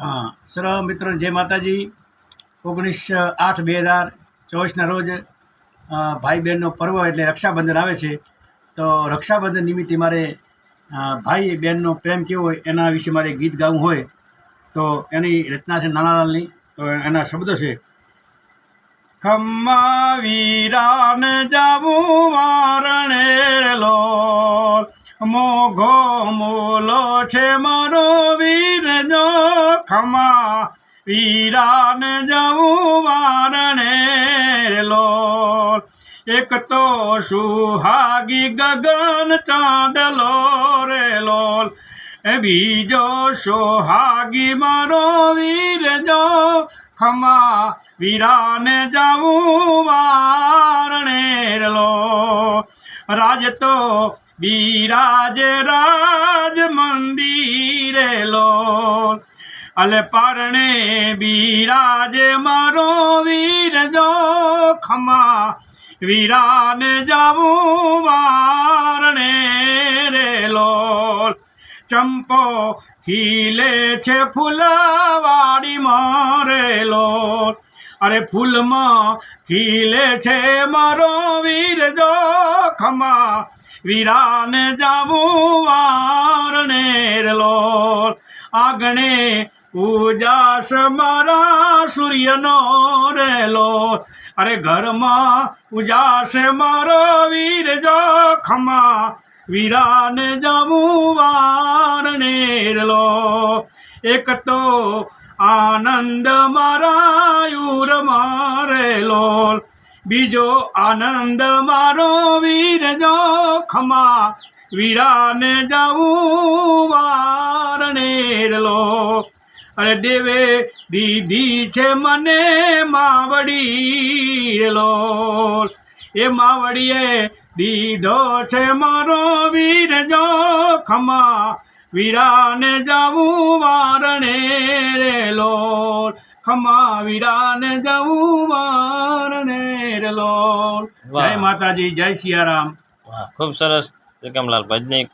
હા સર મિત્રો જય માતાજી. ઓગણીસ, આઠ, બે હજાર ચોવીસના રોજ ભાઈ બહેનનો પર્વ એટલે રક્ષાબંધન આવે છે. તો રક્ષાબંધન નિમિત્તે મારે ભાઈ બહેનનો પ્રેમ કેવો હોય એના વિશે મારે ગીત ગાવું હોય. તો એની રચના છે નાનાલાલની, તો એના શબ્દો છે. ખમ્મા વીરાને જાવું મોઘો મોલો છે મારો વીર જો ખમા વીરાન જવું વારણે લો. એક તો સુહાગી ગગન ચાંદલો રે લોલ બીજો સોહાગી મારો વીર જો ખમા વીરાને જવું વારણે લો. રાજ તો બિરાજે રાજ મંદિરે લો અલે પારણે બિરાજે મારો વીર જો ખમા. વીરાને જાવું વારણે રે લો ચંપો ખીલે છે ફૂલવાડી મરેલો અરે ફૂલમાં ખીલે છે મારો વીર જો ખમા. વીરાને જાવું વારણે રેલો આગણે ઉજાસ મારા સૂર્યનો રેલો અરે ઘરમાં ઉજાસ મારો વીર જો ખમા વીરાને જાવું વારણે રેલો એક તો આનંદ મારા યુર મારેલો બીજો આનંદ મારો વીર જો ખમા વીરાને જવું વારણે રેલો. અરે દેવે દીધી છે મને માવડી લો એ માવડીએ દીધો છે મારો વીર જો ખમા વીરાને જવું વારણે રેલો. ખમા વીરાને જવું વારણે વાહ. જય માતાજી જય સિયારામ. ખૂબ સરસ. કમલાલ ભજનીક